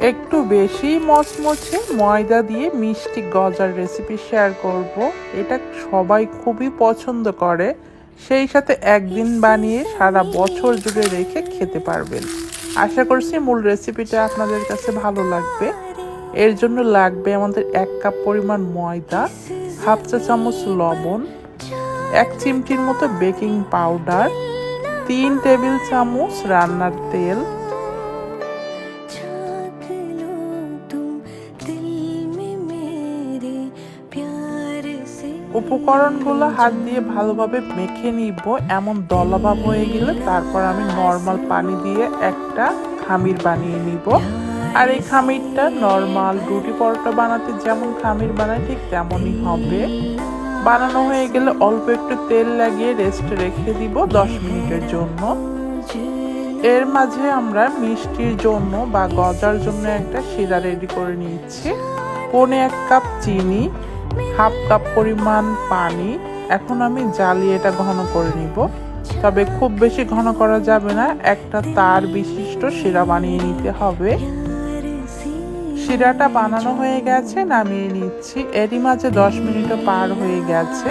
একটু বেশি মচমচে ময়দা দিয়ে মিষ্টি গজার রেসিপি শেয়ার করব। এটা সবাই খুবই পছন্দ করে। সেই সাথে একদিন বানিয়ে সারা বছর জুড়ে রেখে খেতে পারবেন। আশা করছি মূল রেসিপিটা আপনাদের কাছে ভালো লাগবে। এর জন্য লাগবে আমাদের এক কাপ পরিমাণ ময়দা, হাফ চা চামচ লবণ, এক চিমটির মতো বেকিং পাউডার তিন টেবিল চামচ রান্নার তেল উপকরণগুলো হাত দিয়ে ভালোভাবে মেখে নিব, এমন দলাভাব হয়ে গেলে তারপর আমি নর্মাল পানি দিয়ে একটা খামির বানিয়ে নিব। আর এই খামিরটা নর্মাল রুটি পরোটা বানাতে যেমন খামির বানায় ঠিক তেমনই হবে। বানানো হয়ে গেলে অল্প একটু তেল লাগিয়ে রেস্টে রেখে দিব দশ মিনিটের জন্য। এর মাঝে আমরা মিষ্টির জন্য বা গজার জন্য একটা শিরা রেডি করে নিচ্ছি পনে এক কাপ চিনি হাফ কাপ পরিমাণ পানি। এখন আমি জ্বালিয়ে এটা ঘন করে নিব। তবে খুব বেশি ঘন করা যাবে না। একটা তার বিশিষ্ট শিরা বানিয়ে নিতে হবে। শিরাটা বানানো হয়ে গেছে, নামিয়ে নিচ্ছি। এরই মাঝে দশ মিনিটও পার হয়ে গেছে।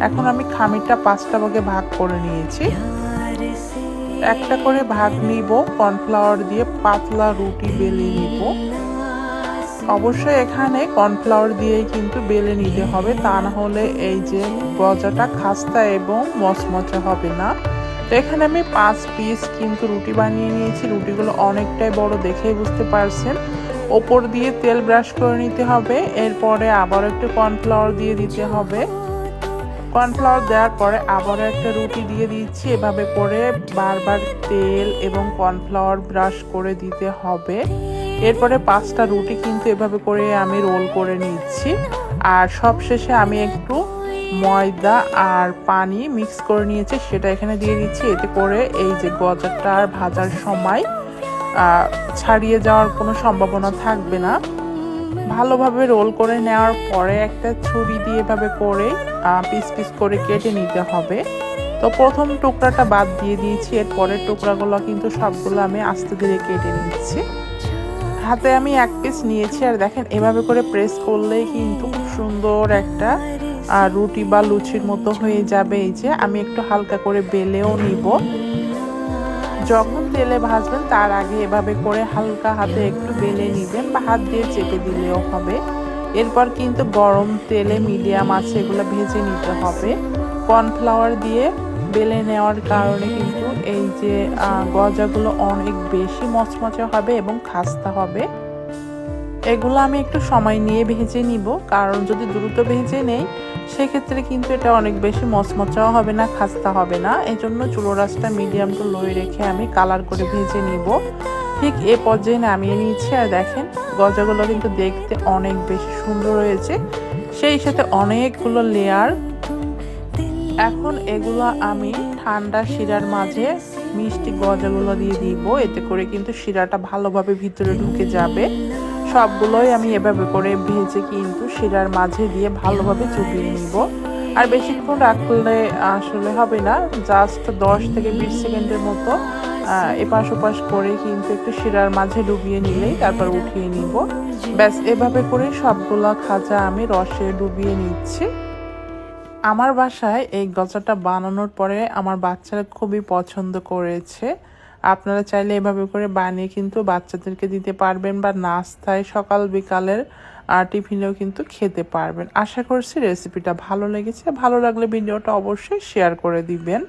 এখন আমি খামিরটা পাঁচটা ভাগে ভাগ করে নিয়েছি। একটা করে ভাগ নিব, কর্নফ্লাওয়ার দিয়ে পাতলা রুটি বেলে নিব। অবশ্যই এখানে কর্নফ্লাওয়ার দিয়েই কিন্তু বেলে নিতে হবে। তা না হলে এই যে গজাটা খাস্তা এবং মচমচে হবে না। তো এখানে আমি পাঁচ পিস কিন্তু রুটি বানিয়ে নিয়েছি। রুটিগুলো অনেকটাই বড় দেখেই বুঝতে পারছেন। ওপর দিয়ে তেল ব্রাশ করে নিতে হবে। এরপরে আবার একটু কর্নফ্লাওয়ার দিয়ে দিতে হবে। কর্নফ্লাওয়ার দেওয়ার পরে আবারও একটা রুটি দিয়ে দিচ্ছি। এভাবে করে বারবার তেল এবং কর্নফ্লাওয়ার ব্রাশ করে দিতে হবে। এরপরে পাঁচটা রুটি কিন্তু এভাবে করে আমি রোল করে নিচ্ছি। আর সবশেষে আমি একটু ময়দা আর পানি মিক্স করে নিয়েছি, সেটা এখানে দিয়ে দিচ্ছি। এতে করে এই যে গজাটা আর ভাজার সময় ছাড়িয়ে যাওয়ার কোনো সম্ভাবনা থাকবে না। ভালোভাবে রোল করে নেওয়ার পরে একটা ছুরি দিয়ে এভাবে করে পিস পিস করে কেটে নিতে হবে। তো প্রথম টুকরাটা বাদ দিয়ে দিয়েছি এর পরের টুকরাগুলো কিন্তু সবগুলো আমি আস্তে ধীরে কেটে নিচ্ছি। হাতে আমি এক পিস নিয়েছি আর দেখেন এভাবে করে প্রেস করলেই কিন্তু খুব সুন্দর একটা আহ, রুটি বা লুচির মতো হয়ে যাবে। এই যে আমি একটু হালকা করে বেলেও নিব। যখন তেলে ভাজবেন তার আগে এভাবে করে হালকা হাতে একটু বেলে নিবেন বা হাত দিয়ে চেপে দিলেও হবে। এরপর কিন্তু গরম তেলে মিডিয়াম আছে এগুলো ভেজে নিতে হবে। কর্নফ্লাওয়ার দিয়ে বেলে নেওয়ার কারণে কিন্তু এই যে গজাগুলো অনেক বেশি মচমচে হবে এবং খাস্তা হবে। এগুলো আমি একটু সময় নিয়ে ভেজে নিব, কারণ যদি দ্রুত ভেজে নেই, সেক্ষেত্রে কিন্তু এটা অনেক বেশি মচমচাও হবে না, খাস্তা হবে না। এই জন্য চুলো রাসটা মিডিয়াম টু লোয়ে রেখে আমি কালার করে ভেজে নিব। ঠিক এ পর্যায়ে নামিয়ে নিয়েছি আর দেখেন গজাগুলো কিন্তু দেখতে অনেক বেশি সুন্দর হয়েছে। সেই সাথে অনেকগুলো লেয়ার এখন এগুলো আমি ঠান্ডা শিরার মাঝে মিষ্টি গজাগুলো দিয়ে দিব। এতে করে কিন্তু শিরাটা ভালোভাবে ভিতরে ঢুকে যাবে। সবগুলোই আমি এভাবে করে ভেজে কিন্তু শিরার মাঝে দিয়ে ভালোভাবে চুপিয়ে নিব। আর বেশিক্ষণ রাখলে আসলে হবে না জাস্ট দশ থেকে বিশ সেকেন্ডের মতো এপাশ ওপাশ করে কিন্তু একটু শিরার মাঝে ডুবিয়ে নিলেই তারপর উঠিয়ে নিব। ব্যাস, এভাবে করে সবগুলো খাজা আমি রসে ডুবিয়ে নিচ্ছি। আমার বাসায় এই গজাটা বানানোর পরে আমার বাচ্চারা খুবই পছন্দ করেছে। আপনারা চাইলে এভাবে করে বানিয়ে কিন্তু বাচ্চাদেরকে দিতে পারবেন বা নাস্তায় সকাল বিকালের টিফিনেও কিন্তু খেতে পারবেন। আশা করছি রেসিপিটা ভালো লেগেছে। ভালো লাগলে ভিডিওটা অবশ্যই শেয়ার করে দিবেন।